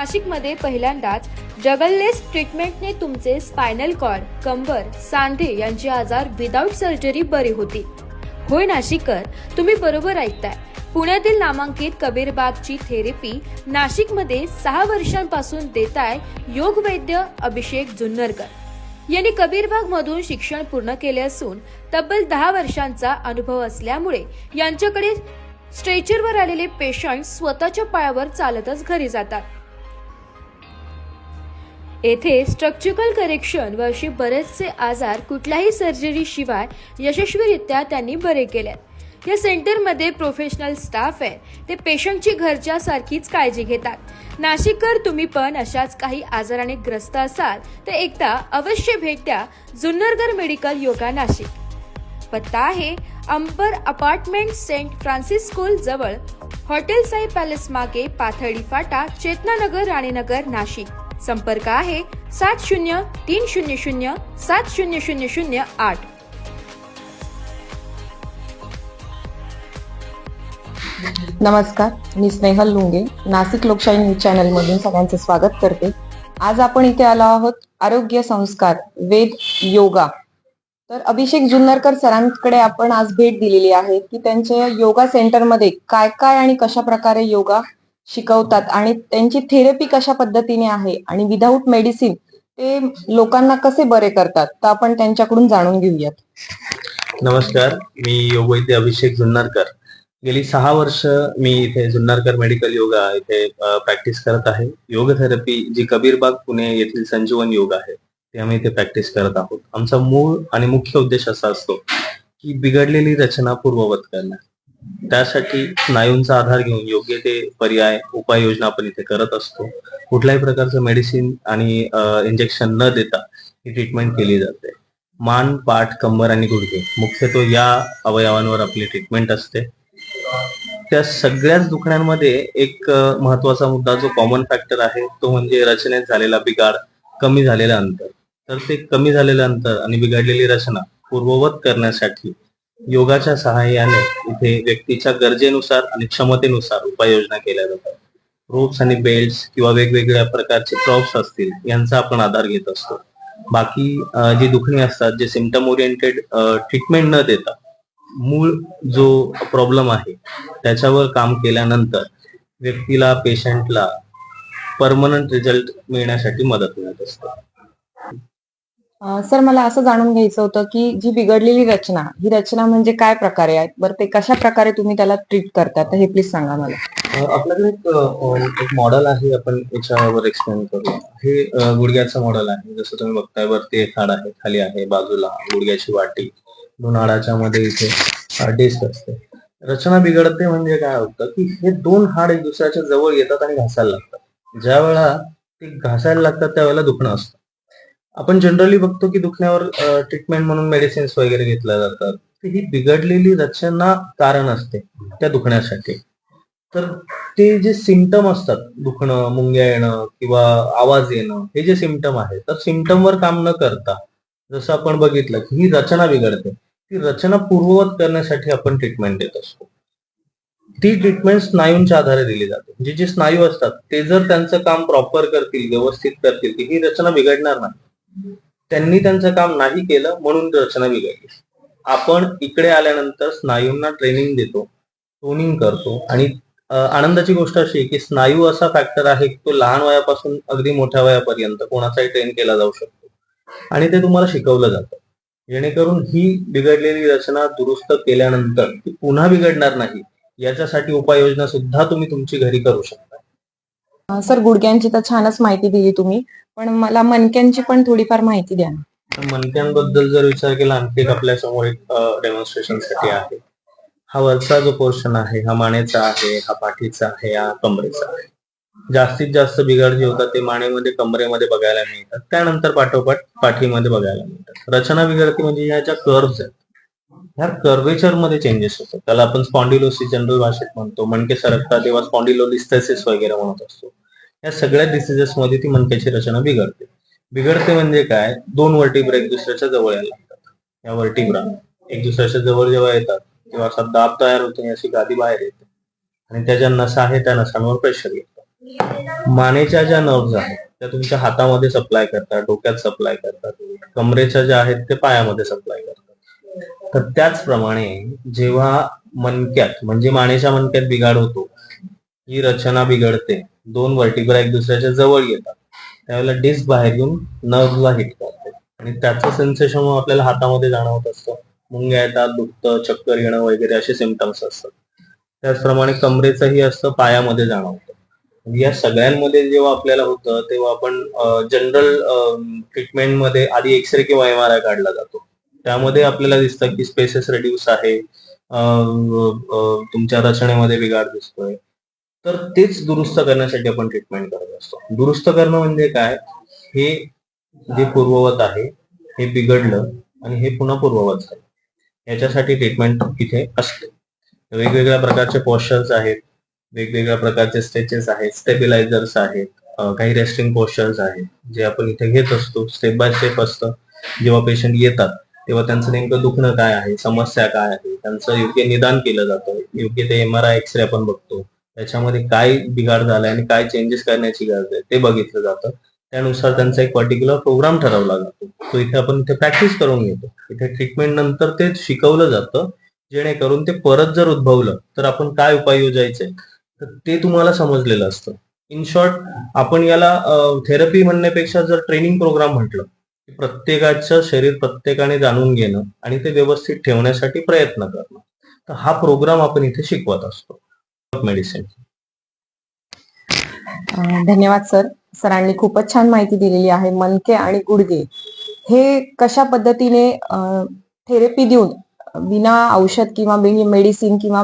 नाशिकमध्ये पहिल्यांदाच जगललेस ट्रीटमेंटने तुमचे स्पायनल कॉर्ड कंबर सांधे यांचे आजार विदाऊट सर्जरी बरे होतील. होय नाशिककर तुम्ही बरोबर ऐकताय. पुण्यातील नामांकित कबीरबागची थेरपी नाशिकमध्ये सहा वर्षांपासून देताय योग वैद्य अभिषेक जुन्नरकर. यांनी कबीरबाग मधून शिक्षण पूर्ण केले असून तब्बल दहा वर्षांचा अनुभव असल्यामुळे यांच्याकडे स्ट्रेचरवर आलेले पेशंट स्वतःच्या पायावर चालतच घरी जातात. येथे स्ट्रक्चरल करेक्शन व असे बरेचसे आजार कुठल्याही सर्जरी शिवाय यशस्वीरित्या त्यांनी बरे केल्यात या सेंटरमध्ये प्रोफेशनल स्टाफ आहे ते पेशंटची घरच्या सारखीच काळजी घेतात. नाशिककर तुम्ही पण अशाच काही आजाराने ग्रस्त असाल तर एकदा अवश्य भेट द्या जुन्नरगर मेडिकल योगा नाशिक. पत्ता आहे Ambar apartment saint Francis school जवळ. हॉटेल साई पॅलेस मागे पाथर्डी फाटा चेतनानगर राणीनगर नाशिक. संपर्क आहे सात शून्य तीन शून्य शून्य सात शून्य शून्य शून्य आठ. नमस्कार मी स्नेहल लुंगे नाशिक लोकशाही न्यूज चॅनल मधून सगळ्यांचे स्वागत करते. आज आपण इथे आलो आहोत आरोग्य संस्कार वेद योगा. तर अभिषेक जुन्नरकर सरांकडे आपण आज भेट दिलेली आहे की त्यांच्या योगा सेंटरमध्ये काय काय आणि कशा प्रकारे योगा शिकवतात आणि त्यांची थेरपी कशा पद्धतीने आहे आणि विदाऊट मेडिसिन ते लोकांना कसे बरे करतात तर आपण त्यांच्याकडून जाणून घेऊयात. नमस्कार मी योगवैद्य अभिषेक जुन्नरकर. गेली सहा वर्ष मी इथे जुन्नरकर मेडिकल योगा इथे प्रॅक्टिस करत आहे. योग थेरपी जी कबीरबाग पुणे येथील संजीवन योग आहे ते आम्ही इथे प्रॅक्टिस करत आहोत. आमचा मूळ आणि मुख्य उद्देश असा असतो की बिघडलेली रचना पूर्ववत करणं. त्यासाठी स्नायूंचा आधार घेऊन योग्य ते पर्याय उपाययोजना आपण इथे करत असतो. कुठल्याही प्रकारचं मेडिसिन आणि इंजेक्शन न देता ही ट्रीटमेंट केली जाते. मान पाठ कंबर आणि गुडघे मुख्यत्वे या अवयवांवर आपली ट्रीटमेंट असते. त्या सगळ्याच दुखण्यांमध्ये एक महत्त्वाचा मुद्दा जो कॉमन फॅक्टर आहे तो म्हणजे रचनेत झालेला बिघाड कमी झालेलं अंतर. तर ते कमी झालेलं अंतर आणि बिघडलेली रचना पूर्ववत करण्यासाठी योगाच्या सहाय्याने इथे व्यक्तीच्या गरजेनुसार आणि क्षमतेनुसार उपाययोजना केल्या जातात. रोप्स आणि बेल्ट्स किंवा वेगवेगळ्या प्रकारचे प्रॉप्स असतील यांचा आपण आधार घेत असतो. बाकी जी दुखणी असतात जे सिमटम ओरिएंटेड ट्रीटमेंट न देता मूळ जो प्रॉब्लेम आहे त्याच्यावर काम केल्यानंतर व्यक्तीला पेशंटला परमनंट रिझल्ट मिळण्यासाठी मदत मिळत असते. सर मला असं जाणून घ्यायचं होतं की जी बिघडलेली रचना ही रचना म्हणजे काय प्रकारे आहे बरं ते कशा प्रकारे तुम्ही त्याला ट्रीट करता? तर हे प्लीज सांगा मला. आपल्याकडे एक एक मॉडेल आहे आपण याच्यावर एक्सप्लेन करू. हे गुडघ्याचं मॉडेल आहे. जसं तुम्ही बघताय वरती एक हाड आहे खाली आहे बाजूला गुडघ्याची वाटी दोन हाडाच्या मध्ये इथे डिस्क असते. रचना बिघडते म्हणजे काय होतं की हे दोन हाड एक दुसऱ्याच्या जवळ येतात आणि घासायला लागतात. ज्या वेळा ते घासायला लागतात त्यावेळेला दुखणं असतं. आपण जनरली बघतो की दुखण्यावर ट्रीटमेंट म्हणून मेडिसिन्स वगैरे घेतल्या जातात. ही बिघडलेली रचना कारण असते त्या दुखण्यासाठी. तर ते जे सिमटम असतात दुखणं मुंग्या येणं किंवा आवाज येणं हे जे सिमटम आहे तर सिमटमवर काम न करता जसं आपण बघितलं की ही रचना बिघडते ती रचना पूर्ववत करण्यासाठी आपण ट्रीटमेंट देत असतो. ती ट्रीटमेंट स्नायूंच्या आधारे दिली जाते. जे जे स्नायू असतात ते जर त्यांचं काम प्रॉपर करतील व्यवस्थित करतील की ही रचना बिघडणार नाही त्यांनी त्यांचं काम नाही केलं म्हणून रचना बिघडली. आपण इकडे आल्यानंतर स्नायूंना ट्रेनिंग देतो टोनिंग करतो आणि आनंदाची गोष्ट अशी आहे की स्नायू असा फॅक्टर आहे की तो लहान वयापासून अगदी मोठ्या वयापर्यंत कोणाचाही ट्रेन केला जाऊ शकतो. आणि ते तुम्हाला शिकवलं जातं. जेणेकरून ही बिघडलेली रचना दुरुस्त केल्यानंतर ती पुन्हा बिघडणार नाही याच्यासाठी उपाययोजना सुद्धा तुम्ही तुमची घरी करू शकता. सर गुडघ्यांची तर छानच माहिती दिली तुम्ही पण मला मणक्यांची पण थोडीफार माहिती द्या मणक्यांबद्दल जर विचार केला आणखी एक आपल्यासमोर एक डेमॉन्स्ट्रेशनसाठी आहे. हा वरचा जो पोर्शन आहे हा मानेचा आहे हा पाठीचा आहे हा कमरेचा आहे. जास्तीत जास्त बिघाड जे होतात ते मानेमध्ये कमरेमध्ये बघायला मिळतात. त्यानंतर पाठोपाठ पाठीमध्ये बघायला मिळतात. रचना बिघडते म्हणजे ह्या ज्या कर्व्स आहेत. ह्या कर्वेचरमध्ये चेंजेस होतात. त्याला आपण स्पॉन्डिलोसिस जनरल भाषेत म्हणतो. मणके सरकतात तेव्हा स्पॉन्डिलोलिस्थेसिस वगैरे म्हणत असतो. या सगळ्या डिसिजेस मध्ये ती मणक्याची रचना बिघडते. बिघडते म्हणजे काय? दोन वर्टिब्रा एक दुसऱ्याच्या जवळ यायला लागतात. या वर्टिब्रा एक दुसऱ्याच्या जवळ जेव्हा येतात तेव्हा असा दाब तयार होतो अशी गादी बाहेर येते. आणि त्या ज्या नसा आहे त्या नसांवर प्रेशर येतं. मानेच्या ज्या नर्व्स आहेत त्या तुमच्या हातामध्ये सप्लाय करतात डोक्यात सप्लाय करतात. कमरेच्या ज्या आहेत ते पायामध्ये सप्लाय करतात. तर त्याचप्रमाणे जेव्हा मणक्यात म्हणजे मानेच्या मणक्यात बिघाड होतो ही रचना बिघडते. दोन वर्टिब्रा एक दुसऱ्याच्या जवळ येतात. त्यावेळेला डिस्क बाहेर येऊन नर्वला हिट करते. आणि त्याचं सेन्सेशन आपल्याला हातामध्ये जाणवत असतं. मुंग्या येतात दुखतं चक्कर येणं वगैरे असे सिमटम्स असतात. त्याचप्रमाणे कमरेचंही असतं पायामध्ये जाणवतं. या सगळ्यांमध्ये जेव्हा आपल्याला होतं तेव्हा आपण जनरल ट्रीटमेंटमध्ये आधी एक्सरे किंवा एम आर आय काढला जातो. त्यामध्ये आपल्याला दिसतं की स्पेसेस रेड्यूस आहे. तुमच्या रचनेमध्ये बिघाड दिसतोय. तर तेच दुरुस्त करण्यासाठी आपण ट्रीटमेंट करत असतो. दुरुस्त करणं म्हणजे काय? हे जे पूर्ववत आहे हे बिघडलं आणि हे पुन्हा पूर्ववत झालं. याच्यासाठी ट्रीटमेंट इथे असते. वेगवेगळ्या प्रकारचे पोस्चर्स आहेत. वेगवेगळ्या प्रकारचे स्ट्रेचेस आहेत. स्टेबिलायझर्स आहेत. काही रेस्टिंग पोस्चर्स आहेत. जे आपण इथे घेत असतो. स्टेप बाय स्टेप असतं. जेव्हा पेशंट येतात तेव्हा त्यांचं नेमकं दुखणं काय आहे समस्या काय आहे? त्यांचं योग्य निदान केलं जातं योग्य ते एम आर आय एक्सरे आपण बघतो. त्याच्यामध्ये काय बिघाड झालाय आणि काय चेंजेस करण्याची गरज आहे ते बघितलं जातं. त्यानुसार त्यांचा एक पर्टिक्युलर प्रोग्राम ठरवला जातो. तो इथे आपण इथे प्रॅक्टिस करून घेतो. इथे ट्रीटमेंट नंतर ते शिकवलं जातं जेणेकरून ते परत जर उद्भवलं तर आपण काय उपाय योजायचे? तर ते तुम्हाला समजलेलं असतं. इन शॉर्ट आपण याला थेरपी म्हणण्यापेक्षा जर ट्रेनिंग प्रोग्राम म्हटलं प्रत्येकाचं शरीर प्रत्येकाने जाणून घेणं आणि ते व्यवस्थित ठेवण्यासाठी प्रयत्न करणं. तर हा प्रोग्राम आपण इथे शिकवत असतो. मेडिसिन धन्यवाद सर. सरांनी खूपच छान माहिती दिलेली आहे. मनके आणि गुडगे हे कशा पद्धतीने थेरपी देऊन विना औषध किंवा मेडिसिन किंवा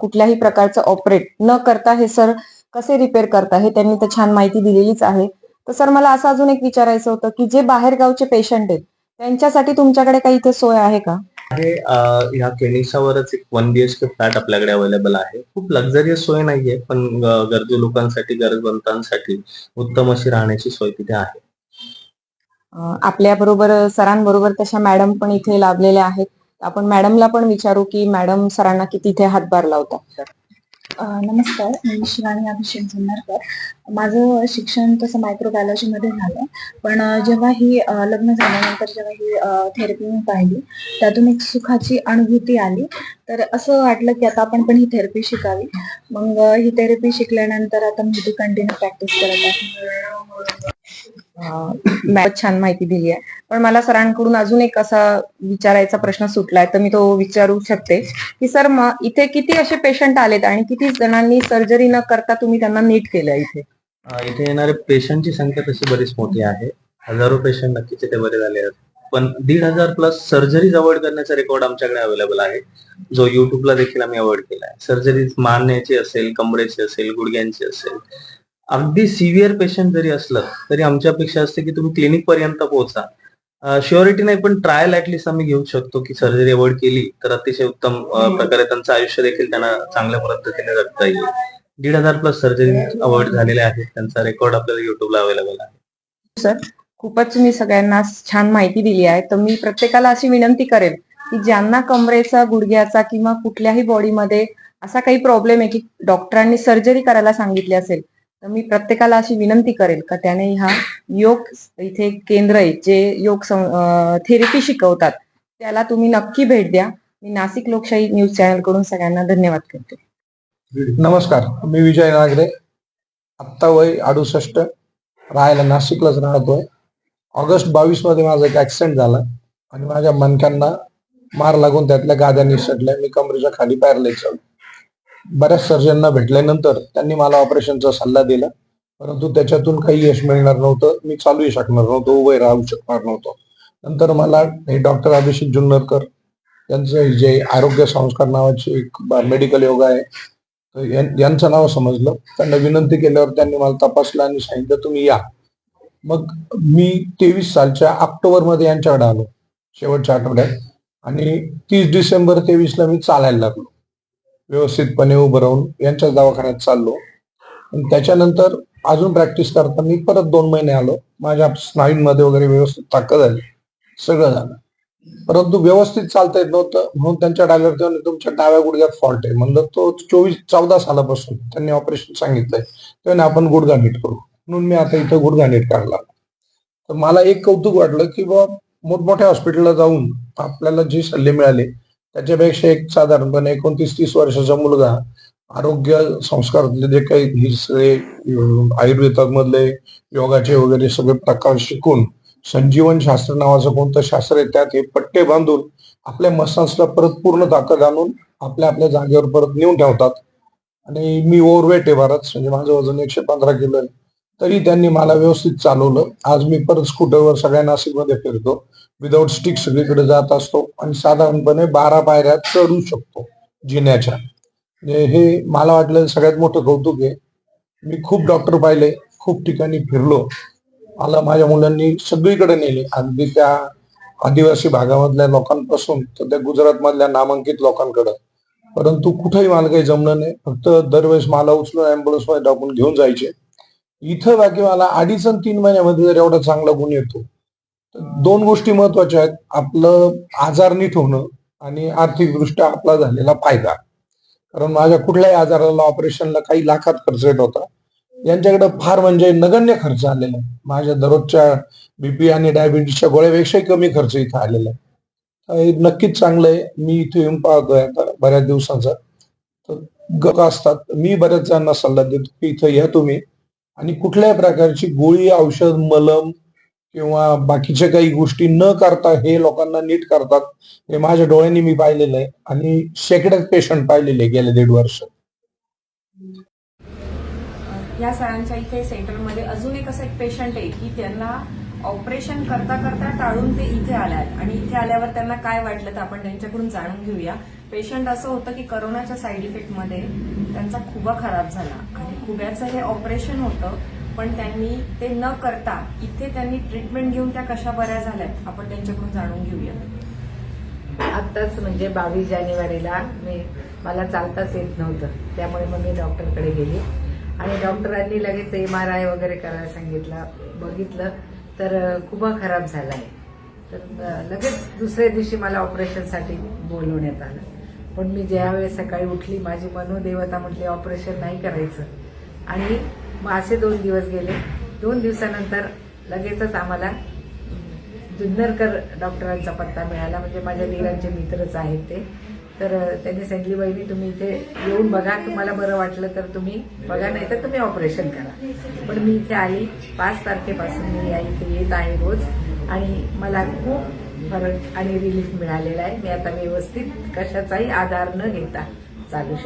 कुठल्याही प्रकारचं ऑपरेट न करता हे सर कसे रिपेअर करता हे त्यांनी तर छान माहिती दिलेलीच आहे. तर सर मला असं अजून एक विचारायचं होतं की जे बाहेरगावचे पेशंट आहेत त्यांच्यासाठी तुमच्याकडे काही इथे सोय आहे का? आहे ह्या केनिसावरच एक वन बीएचके फ्लॅट आपल्याकडे अवेलेबल आहे. खूप लक्झरियस सोय नाहीये पण गरजू लोकांसाठी गरजवंतांसाठी उत्तम अशी राहण्याची सोय तिथे आहे. आपल्या बरोबर सरांबरोबर तशा मॅडम पण इथे लाभलेल्या आहेत. आपण मॅडमला पण विचारू की मॅडम सरांना किती इथे हातभार लावतात. नमस्कार मी शिवानी अभिषेक जुन्नरकर. माझं शिक्षण तसं मायक्रोबायोलॉजीमध्ये झालं पण जेव्हा ही लग्न झाल्यानंतर जेव्हा ही थेरपी मी पाहिली त्यातून एक सुखाची अनुभूती आली. तर असं वाटलं की आता आपण पण ही थेरपी शिकावी. मग ही थेरपी शिकल्यानंतर आता मी ती कंटिन्यू प्रॅक्टिस करत आहे. अं, छान माहिती दिली आहे. पण मला सरांकडून अजून एक असा विचारायचा प्रश्न सुटलाय तर मी तो विचारू शकते. की सर मग इथे किती असे पेशंट आलेत आणि किती जणांनी सर्जरी न करता तुम्ही त्यांना नीट केलं इथे? इथे येणारे पेशंटची संख्या तशी बरीच मोठी आहे. हजारो पेशंट नक्कीच इथे बरे झाले आहेत. पण दीड हजार प्लस सर्जरीज अवॉइड करण्याचा रेकॉर्ड आमच्याकडे अवेलेबल आहे. जो युट्यूबला देखील आम्ही अवॉइड केला आहे सर्जरीज मारण्याची असेल कमरेची असेल गुडघ्यांची असेल अगदी सिव्हिअर पेशंट जरी असलं तरी आमची अपेक्षा असते की तुम्ही क्लिनिक पर्यंत पोहोचा. शुअरिटी नाही पण ट्रायल ऍटलिस्ट आम्ही घेऊ शकतो की सर्जरी अवॉइड केली तर अतिशय उत्तम प्रकारे त्यांचं आयुष्य देखील त्यांना चांगल्या पद्धतीने जगता येईल. दीड हजार प्लस सर्जरी अवॉइड झालेल्या आहेत त्यांचा रेकॉर्ड आपल्याला युट्यूबला अवेलेबल आहे. खूपच तुम्ही सगळ्यांना छान माहिती दिली आहे. तर मी प्रत्येकाला अशी विनंती करेल की ज्यांना कमरेचा गुडघ्याचा किंवा कुठल्याही बॉडीमध्ये असा काही प्रॉब्लेम आहे की डॉक्टरांनी सर्जरी करायला सांगितली असेल तर मी प्रत्येकाला अशी विनंती करेल का त्याने हा योग इथे केंद्र आहे जे योग थेरपी शिकवतात त्याला तुम्ही नक्की भेट द्या. मी नाशिक लोकशाही न्यूज चॅनलकडून सगळ्यांना धन्यवाद करते. नमस्कार मी विजय नागरे. आत्ता वय अडुसष्ट राहायला नाशिकलाच राहतोय. ऑगस्ट बावीसमध्ये माझा एक ऍक्सिडेंट झाला आणि माझ्या मनक्यांना मार लागून त्यातल्या गाद्या निसटल्या मी कमरेच्या खाली पॅरलाइज झालो बऱ्याच सर्जनना भेटल्यानंतर त्यांनी मला ऑपरेशनचा सल्ला दिला. परंतु त्याच्यातून काही यश मिळणार नव्हतं. मी चालूही शकणार नव्हतो उभे राहू शकणार नव्हतो. नंतर मला हे डॉक्टर अभिषेक जुन्नरकर यांचं जे आरोग्य संस्कार नावाचे एक मेडिकल योगा आहे यांचं नाव समजलं. त्यांना विनंती केल्यावर त्यांनी मला तपासलं आणि सांगितलं तुम्ही या. मग मी तेवीस सालच्या ऑक्टोबरमध्ये यांच्याकडे आलो शेवटच्या आठवड्यात. आणि तीस डिसेंबर तेवीसला मी चालायला लागलो. व्यवस्थितपणे उभं राहून यांच्याच दवाखान्यात चाललो. आणि त्याच्यानंतर अजून प्रॅक्टिस करता मी परत दोन महिने आलो. माझ्या स्नायूंमध्ये वगैरे व्यवस्थित ताकद आली. सगळं झालं. परंतु व्यवस्थित चालता येत नव्हतं. म्हणून त्यांच्या डायलर तेव्हा तुमच्या डाव्या गुडघ्यात फॉल्ट आहे. म्हणलं तो चोवीस चौदा सालापासून त्यांनी ऑपरेशन सांगितलंय. तेव्हा आपण गुडघा नीट करू. म्हणून मी आता इथं गुडघा नीट काढला तर मला एक कौतुक वाटलं की बा मोठमोठ्या हॉस्पिटलला जाऊन आपल्याला जे सल्ले मिळाले त्याच्यापेक्षा एक साधारणपणे एकोणतीस तीस वर्षाचा मुलगा आरोग्य संस्कारातले जे काही हे सगळे आयुर्वेदामधले योगाचे वगैरे सगळे प्रकार शिकून संजीवन शास्त्र नावाचं कोणतं शास्त्र आहे त्यात हे पट्टे बांधून आपल्या मसासला परत पूर्ण ताकद आणून आपल्या आपल्या जागेवर परत नेऊन ठेवतात. आणि मी ओव्हरवेट आहे बराच म्हणजे माझं वजन एकशे पंधरा किलो आहे. तरी त्यांनी मला व्यवस्थित चालवलं. आज मी परत स्कूटरवर सगळ्या नाशिकमध्ये फिरतो. विदाऊट स्टिक सगळीकडे जात असतो. आणि साधारणपणे बारा पायऱ्या चढू शकतो जिन्याच्या. म्हणजे हे मला वाटलं सगळ्यात मोठं कौतुक आहे. मी खूप डॉक्टर पाहिले. खूप ठिकाणी फिरलो. मला माझ्या मुलांनी सगळीकडे नेले. अगदी त्या आदिवासी भागामधल्या लोकांपासून तर त्या गुजरातमधल्या नामांकित लोकांकडे. परंतु कुठेही मला काही जमलं नाही. फक्त दरवेळेस मला उचलून अँब्युलन्समध्ये टाकून घेऊन जायचे. इथं बाकी मला अडीच आणि तीन महिन्यामध्ये जर एवढा चांगला गुण येतो तर दोन गोष्टी महत्त्वाच्या आहेत. आपलं आजार नीट होणं आणि आर्थिकदृष्ट्या आपला झालेला फायदा. कारण माझ्या कुठल्याही आजाराला ऑपरेशनला काही लाखात खर्च येत होता. यांच्याकडे फार म्हणजे नगण्य खर्च आलेला आहे. माझ्या दररोजच्या बीपी आणि डायबिटीसच्या गोळ्यापेक्षाही कमी खर्च इथं आलेला आहे. हे नक्कीच चांगलं आहे. मी इथे येऊन पाहतोय आता बऱ्याच दिवसांचा. तर ग असतात. मी बऱ्याच जणांना सल्ला देतो की इथं या तुम्ही. आणि कुठल्याही प्रकारची गोळी औषध मलम किंवा बाकीच्या काही गोष्टी न करता हे लोकांना नीट करतात हे माझ्या डोळ्यांनी मी पाहिलेलं आहे. आणि शेकड्यात पेशंट पाहिलेले गेले दीड वर्ष. या सरांच्या इथे सेंटरमध्ये अजून एक असं एक पेशंट आहे की त्यांना ऑपरेशन करता करता टाळून ते इथे आल्यात. आणि इथे आल्यावर त्यांना काय वाटलं तर आपण त्यांच्याकडून जाणून घेऊया. पेशंट असं होतं की करोनाच्या साईड इफेक्टमध्ये त्यांचा खुबा खराब झाला. आणि खुब्याचं हे ऑपरेशन होतं पण त्यांनी ते न करता इथे त्यांनी ट्रीटमेंट घेऊन त्या कशा बऱ्या झाल्यात आपण त्यांच्याकडून जाणून घेऊया. आत्ताच म्हणजे बावीस जानेवारीला मी मला चालताच येत नव्हतं त्यामुळे मग मी डॉक्टरकडे गेली. आणि डॉक्टरांनी लगेच एम आर आय वगैरे करायला सांगितलं बघितलं तर खूप खराब झाला आहे तर लगेच दुसऱ्या दिवशी मला ऑपरेशनसाठी बोलवण्यात आलं. पण मी ज्यावेळेस सकाळी उठली माझी मनोदेवता म्हटली ऑपरेशन नाही करायचं. आणि मग असे दोन दिवस गेले. दोन दिवसानंतर लगेचच आम्हाला जुन्नरकर डॉक्टरांचा पत्ता मिळाला. म्हणजे माझ्या दिरांचे मित्रच आहेत ते. तर त्यांनी सांगितली बहिणी तुम्ही इथे येऊन बघा. तुम्हाला बरं वाटलं तर तुम्ही बघा नाही तर तुम्ही ऑपरेशन करा. पण मी इथे आली. पाच तारखेपासून मी या इथे येत आहे रोज. आणि मला खूप फरक आणि रिलीफ मिळालेला आहे. मी आता व्यवस्थित कशाचाही आधार न घेता चालू शकते.